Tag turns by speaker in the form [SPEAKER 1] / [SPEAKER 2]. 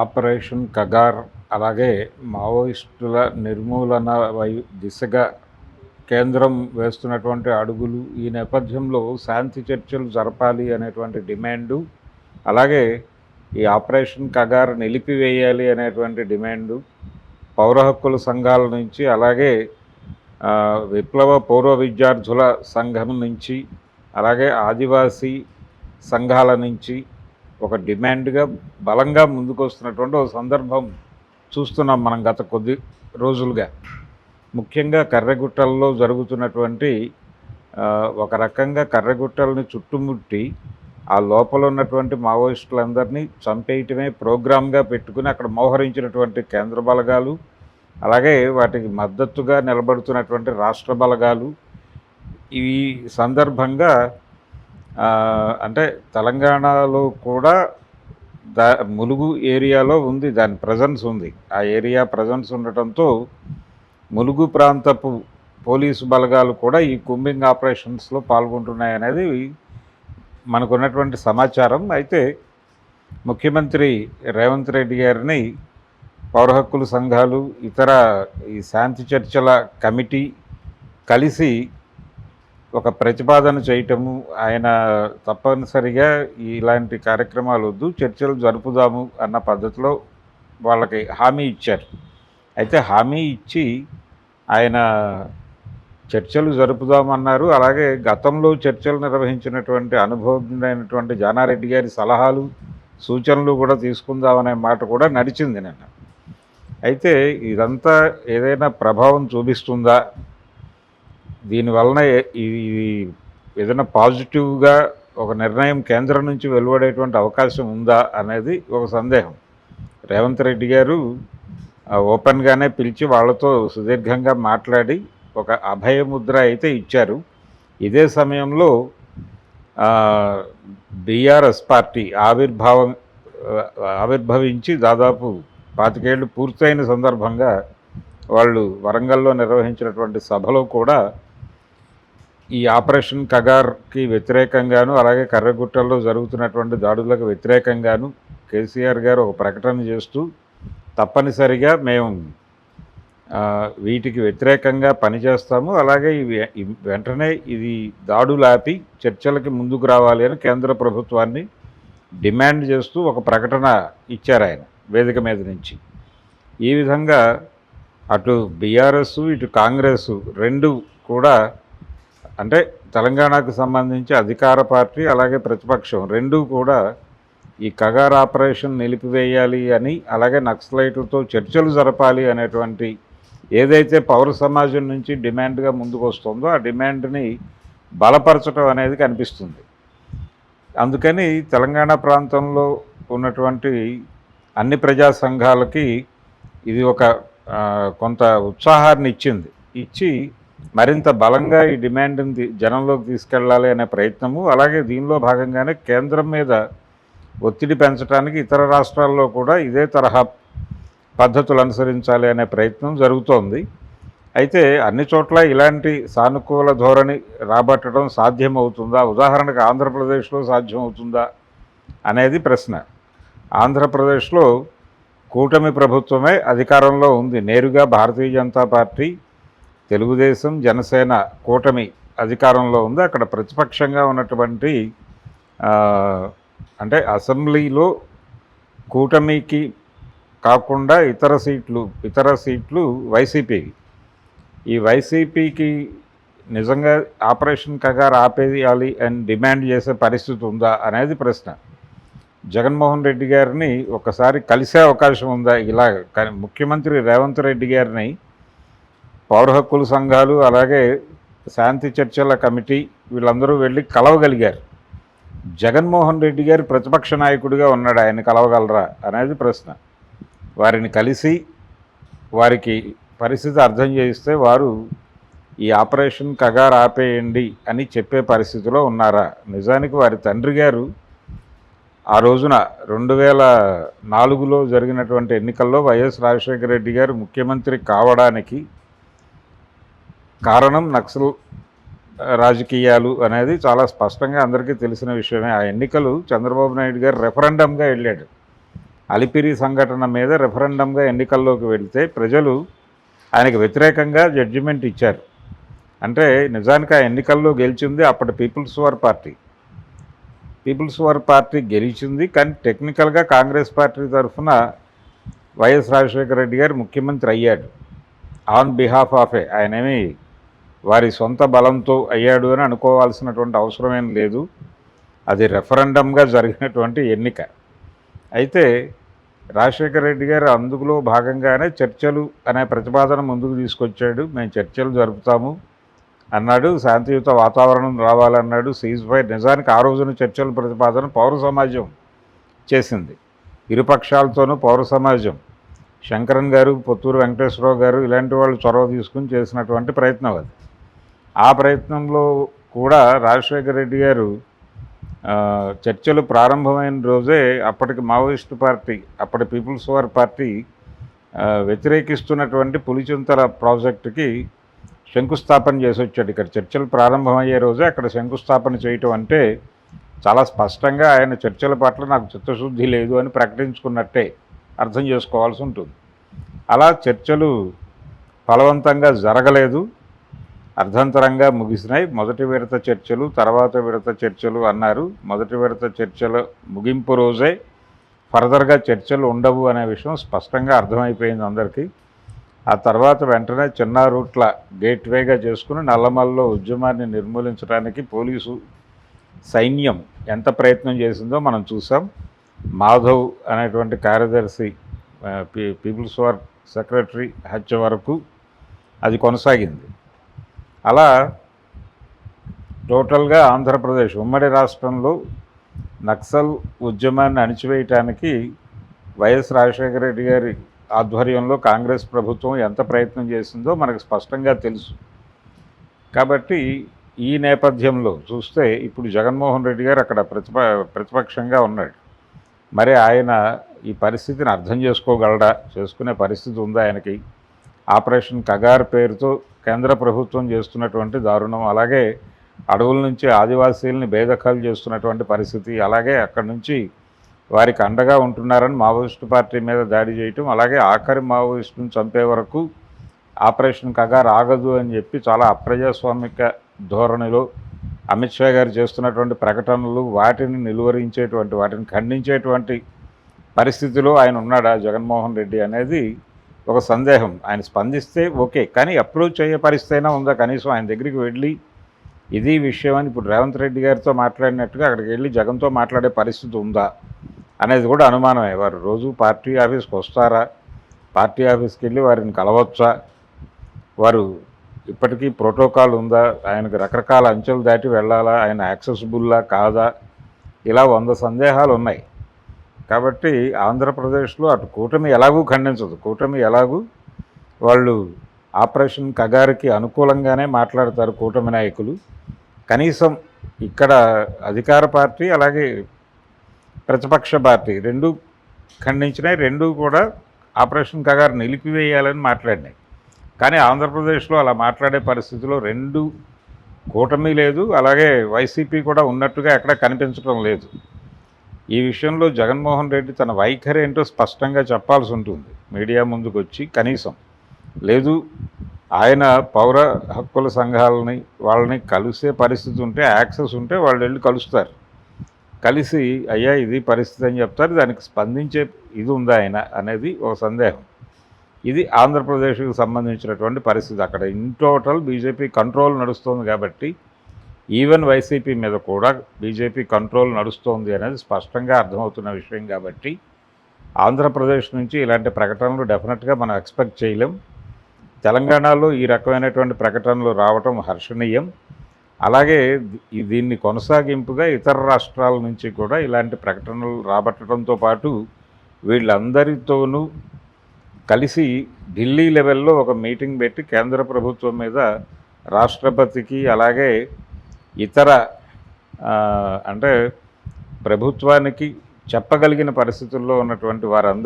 [SPEAKER 1] Operation Kagar అలాగే మావోయిస్టుల నిర్మూలన వై దిశగా కేంద్రం వేస్తున్నటువంటి అడుగులు ఈ నేపథ్యంలో శాంతి చర్చలు జరపాలి అనేటువంటి డిమాండు అలాగే ఈ ఆపరేషన్ కగార్ నిలిపివేయాలి అనేటువంటి డిమాండు పౌర హక్కుల సంఘాల నుంచి అలాగే విప్లవ పౌర విద్యార్థుల సంఘం నుంచి అలాగే ఆదివాసీ సంఘాల నుంచి ఒక డిమాండ్గా బలంగా ముందుకు వస్తున్నటువంటి ఒక సందర్భం చూస్తున్నాం మనం గత కొద్ది రోజులుగా. ముఖ్యంగా కర్రగుట్టల్లో జరుగుతున్నటువంటి ఒక రకంగా కర్రగుట్టల్ని చుట్టుముట్టి ఆ లోపల ఉన్నటువంటి మావోయిస్టులందరినీ చంపేయటమే ప్రోగ్రామ్గా పెట్టుకుని అక్కడ మోహరించినటువంటి కేంద్ర బలగాలు అలాగే వాటికి మద్దతుగా నిలబడుతున్నటువంటి రాష్ట్ర బలగాలు ఈ సందర్భంగా అంటే తెలంగాణలో కూడా దా ములుగు ఏరియాలో ఉంది దాని ప్రజెన్స్ ఉంది. ఆ ఏరియా ప్రజెన్స్ ఉండటంతో ములుగు ప్రాంతపు పోలీసు బలగాలు కూడా ఈ కుంబింగ్ ఆపరేషన్స్లో పాల్గొంటున్నాయి అనేది మనకున్నటువంటి సమాచారం. అయితే ముఖ్యమంత్రి రేవంత్ రెడ్డి గారిని పౌర హక్కుల సంఘాలు ఇతర ఈ శాంతి చర్చల కమిటీ కలిసి ఒక ప్రతిపాదన చేయటము ఆయన తప్పనిసరిగా ఇలాంటి కార్యక్రమాలు వద్దు చర్చలు జరుపుదాము అన్న పద్ధతిలో వాళ్ళకి హామీ ఇచ్చారు. అయితే హామీ ఇచ్చి ఆయన చర్చలు జరుపుదామన్నారు. అలాగే గతంలో చర్చలు నిర్వహించినటువంటి అనుభవజ్ఞుడైనటువంటి జానారెడ్డి గారి సలహాలు సూచనలు కూడా తీసుకుందామనే మాట కూడా నడిచింది నిన్న. అయితే ఇదంతా ఏదైనా ప్రభావం చూపిస్తుందా? దీనివలన ఇది ఏదైనా పాజిటివ్గా ఒక నిర్ణయం కేంద్రం నుంచి వెలువడేటువంటి అవకాశం ఉందా అనేది ఒక సందేహం. రేవంత్ రెడ్డి గారు ఓపెన్గానే పిలిచి వాళ్ళతో సుదీర్ఘంగా మాట్లాడి ఒక అభయముద్ర అయితే ఇచ్చారు. ఇదే సమయంలో బీఆర్ఎస్ పార్టీ ఆవిర్భావం ఆవిర్భవించి దాదాపు పాతికేళ్ళు పూర్తయిన సందర్భంగా వాళ్ళు వరంగల్లో నిర్వహించినటువంటి సభలో కూడా ఈ ఆపరేషన్ కగార్కి వ్యతిరేకంగాను అలాగే కర్రగుట్టల్లో జరుగుతున్నటువంటి దాడులకు వ్యతిరేకంగాను కేసీఆర్ గారు ఒక ప్రకటన చేస్తూ తప్పనిసరిగా మేము వీటికి వ్యతిరేకంగా పనిచేస్తాము. అలాగే వెంటనే ఇది దాడులాపి చర్చలకి ముందుకు రావాలి అని కేంద్ర ప్రభుత్వాన్ని డిమాండ్ చేస్తూ ఒక ప్రకటన ఇచ్చారు ఆయన వేదిక మీద నుంచి. ఈ విధంగా అటు బీఆర్ఎస్ ఇటు కాంగ్రెస్ రెండు కూడా అంటే తెలంగాణకు సంబంధించి అధికార పార్టీ అలాగే ప్రతిపక్షం రెండూ కూడా ఈ కగార్ ఆపరేషన్ నిలిపివేయాలి అని అలాగే నక్సలైట్లతో చర్చలు జరపాలి అనేటువంటి ఏదైతే పౌర సమాజం నుంచి డిమాండ్గా ముందుకు వస్తుందో ఆ డిమాండ్ని బలపరచడం అనేది కనిపిస్తుంది. అందుకని తెలంగాణ ప్రాంతంలో ఉన్నటువంటి అన్ని ప్రజా సంఘాలకి ఇది ఒక కొంత ఉత్సాహాన్ని ఇచ్చింది. ఇచ్చి మరింత బలంగా ఈ డిమాండ్ని జనంలోకి తీసుకెళ్ళాలి అనే ప్రయత్నము అలాగే దీనిలో భాగంగానే కేంద్రం మీద ఒత్తిడి పెంచడానికి ఇతర రాష్ట్రాల్లో కూడా ఇదే తరహా పద్ధతులు అనుసరించాలి అనే ప్రయత్నం జరుగుతోంది. అయితే అన్ని చోట్ల ఇలాంటి సానుకూల ధోరణి రాబట్టడం సాధ్యమవుతుందా? ఉదాహరణకు ఆంధ్రప్రదేశ్లో సాధ్యమవుతుందా అనేది ప్రశ్న. ఆంధ్రప్రదేశ్లో కూటమి ప్రభుత్వమే అధికారంలో ఉంది. నేరుగా భారతీయ జనతా పార్టీ తెలుగుదేశం జనసేన కూటమి అధికారంలో ఉంది. అక్కడ ప్రతిపక్షంగా ఉన్నటువంటి అంటే అసెంబ్లీలో కూటమికి కాకుండా ఇతర సీట్లు ఇతర సీట్లు వైసీపీవి ఈ వైసీపీకి నిజంగా ఆపరేషన్ కగారు ఆపేయాలి అని డిమాండ్ చేసే పరిస్థితి ఉందా అనేది ప్రశ్న. జగన్మోహన్ రెడ్డి గారిని ఒకసారి కలిసే అవకాశం ఉందా? ఇలా ముఖ్యమంత్రి రేవంత్ రెడ్డి గారిని పౌర హక్కుల సంఘాలు అలాగే శాంతి చర్చల కమిటీ వీళ్ళందరూ వెళ్ళి కలవగలిగారు. జగన్మోహన్ రెడ్డి గారు ప్రతిపక్ష నాయకుడిగా ఉన్నాడు ఆయన కలవగలరా అనేది ప్రశ్న. వారిని కలిసి వారికి పరిస్థితి అర్థం చేయిస్తే వారు ఈ ఆపరేషన్ కగారు ఆపేయండి అని చెప్పే పరిస్థితిలో ఉన్నారా? నిజానికి వారి తండ్రి గారు ఆ రోజున రెండు వేల నాలుగులో జరిగినటువంటి ఎన్నికల్లో వైఎస్ రాజశేఖర రెడ్డి గారు ముఖ్యమంత్రి కావడానికి కారణం నక్సల్ రాజకీయాలు అనేది చాలా స్పష్టంగా అందరికీ తెలిసిన విషయమే. ఆ ఎన్నికలు చంద్రబాబు నాయుడు గారు రెఫరెండంగా వెళ్ళాడు. అలిపిరి సంఘటన మీద రెఫరెండంగా ఎన్నికల్లోకి వెళితే ప్రజలు ఆయనకు వ్యతిరేకంగా జడ్జిమెంట్ ఇచ్చారు. అంటే నిజానికి ఆ ఎన్నికల్లో గెలిచింది అప్పటి People's War Party People's War Party గెలిచింది కానీ టెక్నికల్గా కాంగ్రెస్ పార్టీ తరఫున వైఎస్ రాజశేఖర రెడ్డి గారు ముఖ్యమంత్రి అయ్యాడు. ఆన్ బిహాఫ్ ఆఫ్ ఏ ఆయనేమి వారి సొంత బలంతో అయ్యాడు అని అనుకోవాల్సినటువంటి అవసరమేం లేదు. అది రెఫరెండంగా జరిగినటువంటి ఎన్నిక. అయితే రాజశేఖర రెడ్డి గారు అందులో భాగంగానే చర్చలు అనే ప్రతిపాదన ముందుకు తీసుకొచ్చాడు. మేము చర్చలు జరుపుతాము అన్నాడు. శాంతియుత వాతావరణం రావాలన్నాడు. సీజ్ ఫైర్ నిజానికి ఆ రోజున చర్చల ప్రతిపాదన పౌర సమాజం చేసింది. ఇరుపక్షాలతోనూ పౌర సమాజం. శంకరన్ గారు పొత్తూరు వెంకటేశ్వరరావు గారు ఇలాంటి వాళ్ళు చొరవ తీసుకుని చేసినటువంటి ప్రయత్నం అది. ఆ ప్రయత్నంలో కూడా రాజశేఖర రెడ్డి గారు చర్చలు ప్రారంభమైన రోజే అప్పటికి మావోయిస్టు పార్టీ అప్పటి పీపుల్స్ వార్ పార్టీ వ్యతిరేకిస్తున్నటువంటి పులిచింతల ప్రాజెక్టుకి శంకుస్థాపన చేసి వచ్చాడు ఇక్కడ చర్చలు ప్రారంభమయ్యే రోజే అక్కడ శంకుస్థాపన చేయటం అంటే చాలా స్పష్టంగా ఆయన చర్చల పట్ల నాకు చిత్తశుద్ధి లేదు అని ప్రకటించుకున్నట్టే అర్థం చేసుకోవాల్సి ఉంటుంది. అలా చర్చలు ఫలవంతంగా జరగలేదు. అర్ధంతరంగా ముగిసినాయి. మొదటి విడత చర్చలు తర్వాత విడత చర్చలు అన్నారు. మొదటి విడత చర్చల ముగింపు రోజే ఫర్దర్గా చర్చలు ఉండవు అనే విషయం స్పష్టంగా అర్థమైపోయింది అందరికీ. ఆ తర్వాత వెంటనే చిన్న రూట్ల గేట్వేగా చేసుకుని నల్లమల్లో ఉద్యమాన్ని నిర్మూలించడానికి పోలీసు సైన్యం ఎంత ప్రయత్నం చేసిందో మనం చూసాం. మాధవ్ అనేటువంటి కార్యదర్శి పీపుల్స్ వార్ సెక్రటరీ హత్య వరకు అది కొనసాగింది. అలా టోటల్గా ఆంధ్రప్రదేశ్ ఉమ్మడి రాష్ట్రంలో నక్సల్ ఉద్యమాన్ని అణిచివేయటానికి వైఎస్ రాజశేఖర రెడ్డి గారి ఆధ్వర్యంలో కాంగ్రెస్ ప్రభుత్వం ఎంత ప్రయత్నం చేసిందో మనకు స్పష్టంగా తెలుసు. కాబట్టి ఈ నేపథ్యంలో చూస్తే ఇప్పుడు జగన్మోహన్ రెడ్డి గారు అక్కడ ప్రతిప ప్రతిపక్షంగా ఉన్నాడు. మరి ఆయన ఈ పరిస్థితిని అర్థం చేసుకోగలడా? చేసుకునే పరిస్థితి ఉందా ఆయనకి? ఆపరేషన్ కగార్ పేరుతో కేంద్ర ప్రభుత్వం చేస్తున్నటువంటి దారుణం అలాగే అడవుల నుంచి ఆదివాసీలని బేదఖాలు చేస్తున్నటువంటి పరిస్థితి అలాగే అక్కడి నుంచి వారికి అండగా ఉంటున్నారని మావోయిస్టు పార్టీ మీద దాడి చేయటం అలాగే ఆఖరి మావోయిస్టును చంపే వరకు ఆపరేషన్ కగార్ ఆగదు అని చెప్పి చాలా అప్రజాస్వామిక ధోరణిలో అమిత్ షా గారు చేస్తున్నటువంటి ప్రకటనలు వాటిని నిలువరించేటువంటి వాటిని ఖండించేటువంటి పరిస్థితిలో ఆయన ఉన్నాడా జగన్మోహన్ రెడ్డి అనేది ఒక సందేహం. ఆయన స్పందిస్తే ఓకే. కానీ అప్రోచ్ అయ్యే పరిస్థితి అయినా ఉందా? కనీసం ఆయన దగ్గరికి వెళ్ళి ఇది విషయం అని ఇప్పుడు రేవంత్ రెడ్డి గారితో మాట్లాడినట్టుగా అక్కడికి వెళ్ళి జగన్తో మాట్లాడే పరిస్థితి ఉందా? అనేది కూడా అనుమానమే. వారు రోజు పార్టీ ఆఫీస్కి వస్తారా? పార్టీ ఆఫీస్కి వెళ్ళి వారిని కలవచ్చా? వారు ఇప్పటికీ ప్రోటోకాల్ ఉందా? ఆయనకు రకరకాల అంచెలు దాటి వెళ్ళాలా? ఆయన యాక్సెసిబుల్లా కాదా? ఇలా వంద సందేహాలు ఉన్నాయి. కాబట్టి ఆంధ్రప్రదేశ్లో అటు కూటమి ఎలాగూ ఖండించదు. కూటమి ఎలాగూ వాళ్ళు ఆపరేషన్ కగారికి అనుకూలంగానే మాట్లాడతారు కూటమి నాయకులు. కనీసం ఇక్కడ అధికార పార్టీ అలాగే ప్రతిపక్ష పార్టీ రెండు ఖండించినాయి రెండు కూడా ఆపరేషన్ కగారు నిలిపివేయాలని మాట్లాడినాయి. కానీ ఆంధ్రప్రదేశ్లో అలా మాట్లాడే పరిస్థితిలో రెండు కూటమి లేదు అలాగే వైసీపీ కూడా ఉన్నట్టుగా ఎక్కడ కనిపించడం లేదు. ఈ విషయంలో జగన్మోహన్ రెడ్డి తన వైఖరి ఏంటో స్పష్టంగా చెప్పాల్సి ఉంటుంది. మీడియా ముందుకు వచ్చి కనీసం లేదు ఆయన పౌర హక్కుల సంఘాలని వాళ్ళని కలిసే పరిస్థితి ఉంటే యాక్సెస్ ఉంటే వాళ్ళు వెళ్ళి కలుస్తారు. కలిసి అయ్యా ఇది పరిస్థితి అని చెప్తారు దానికి స్పందించే ఇది ఉందా ఆయన? అనేది ఒక సందేహం. ఇది ఆంధ్రప్రదేశ్కి సంబంధించినటువంటి పరిస్థితి. అక్కడ ఇన్ టోటల్ బీజేపీ కంట్రోల్ నడుస్తుంది కాబట్టి ఈవెన్ వైసీపీ మీద కూడా బీజేపీ కంట్రోల్ నడుస్తోంది అనేది స్పష్టంగా అర్థమవుతున్న విషయం కాబట్టి ఆంధ్రప్రదేశ్ నుంచి ఇలాంటి ప్రకటనలు డెఫినెట్గా మనం ఎక్స్పెక్ట్ చేయలేం. తెలంగాణలో ఈ రకమైనటువంటి ప్రకటనలు రావటం హర్షణీయం. అలాగే దీన్ని కొనసాగింపుగా ఇతర రాష్ట్రాల నుంచి కూడా ఇలాంటి ప్రకటనలు రాబట్టడంతో పాటు వీళ్ళందరితోనూ కలిసి ఢిల్లీ లెవెల్లో ఒక మీటింగ్ పెట్టి కేంద్ర ప్రభుత్వం మీద రాష్ట్రపతికి అలాగే ఇతర అంటే ప్రభుత్వానికి చెప్పగలిగిన పరిస్థితుల్లో ఉన్నటువంటి వారందరూ